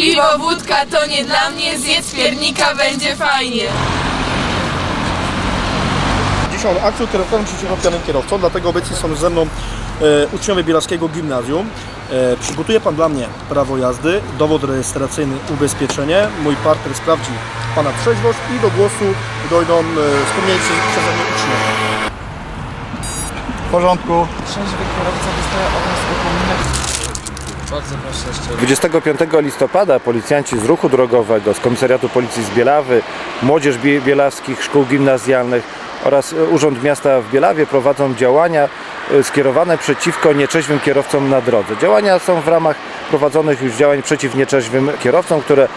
Piwo, wódka to nie dla mnie, zjedz piernika, będzie fajnie. Dzisiaj mam akcję kierowcową przeciwko pijanym kierowcom, dlatego obecnie są ze mną e, uczniowie Bielarskiego Gimnazjum. E, przygotuje Pan dla mnie prawo jazdy, dowód rejestracyjny, ubezpieczenie. Mój partner sprawdzi Pana trzeźwość i do głosu dojdą e, wspomnieni przez, przeze mnie uczniowie. W porządku. Trzeźwy kierowca dostaje od nas upominek. Bardzo proszę jeszcze. 25 listopada policjanci z ruchu drogowego, z Komisariatu Policji z Bielawy, Młodzież Bie- Bielawskich Szkół Gimnazjalnych oraz e, Urząd Miasta w Bielawie prowadzą działania e, skierowane przeciwko nieczeźwym kierowcom na drodze. Działania są w ramach prowadzonych już działań przeciw nieczeźwym kierowcom, które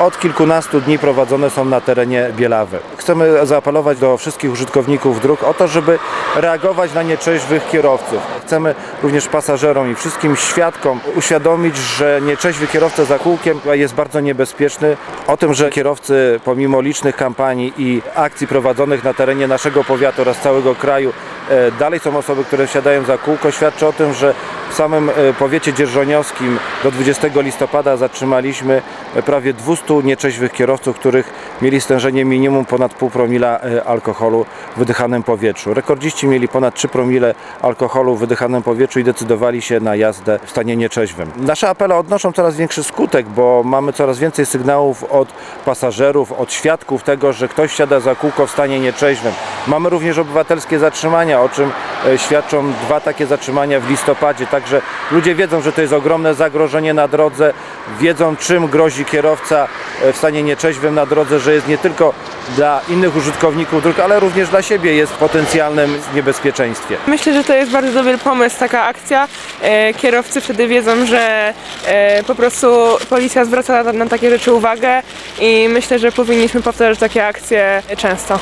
od kilkunastu dni prowadzone są na terenie Bielawy. Chcemy zaapelować do wszystkich użytkowników dróg o to, żeby reagować na nieczeźwych kierowców. Chcemy również pasażerom i wszystkim świadkom uświadomić, że nieczeźwy kierowca za kółkiem jest bardzo niebezpieczny. O tym, że kierowcy pomimo licznych kampanii i akcji prowadzonych na terenie naszego powiatu oraz całego kraju e, dalej są osoby, które siadają za kółko, świadczy o tym, że w samym e, powiecie dzierżoniowskim do 20 listopada zatrzymaliśmy e, prawie 200 nieczeźwych kierowców, których mieli stężenie minimum ponad pół promila e, alkoholu w wydychanym powietrzu. Rekordziści mieli ponad 3 promile alkoholu w wydychanym powietrzu i decydowali się na jazdę w stanie nieczeźwym. Nasze apele odnoszą coraz większy skutek, bo mamy coraz więcej sygnałów od pasażerów, od świadków tego, że ktoś siada za kółko w stanie nieczeźwym. Mamy również obywatelskie zatrzymania, o czym świadczą dwa takie zatrzymania w listopadzie. Także ludzie wiedzą, że to jest ogromne zagrożenie na drodze, wiedzą czym grozi kierowca e, w stanie nieczeźwym na drodze, że jest nie tylko dla innych użytkowników dróg, ale również dla siebie jest w potencjalnym niebezpieczeństwie. Myślę, że to jest bardzo dobry pomysł, taka akcja. E, kierowcy wtedy wiedzą, że e, po prostu policja zwraca na, takie rzeczy uwagę i myślę, że powinniśmy powtarzać takie akcje często.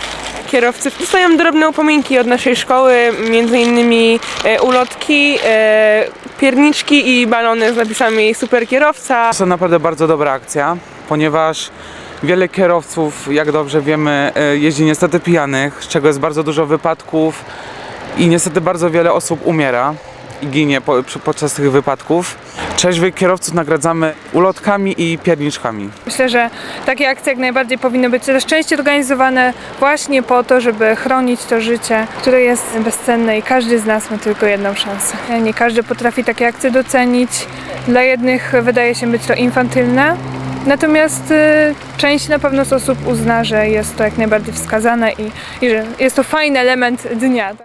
Kierowcy dostają drobne upominki od naszej szkoły, między innymi e, ulotki, e, pierniczki i balony z napisami super kierowca. To naprawdę bardzo dobra akcja, ponieważ wiele kierowców, jak dobrze wiemy, e, jeździ niestety pijanych, z czego jest bardzo dużo wypadków i niestety bardzo wiele osób umiera i ginie po, podczas tych wypadków. Trzeźwych kierowców nagradzamy ulotkami i pierniczkami. Myślę, że takie akcje jak najbardziej powinny być coraz częściej organizowane właśnie po to, żeby chronić to życie, które jest bezcenne i każdy z nas ma tylko jedną szansę. Nie każdy potrafi takie akcje docenić. Dla jednych wydaje się być to infantylne, natomiast y, część na pewno z osób uzna, że jest to jak najbardziej wskazane i, i że jest to fajny element dnia.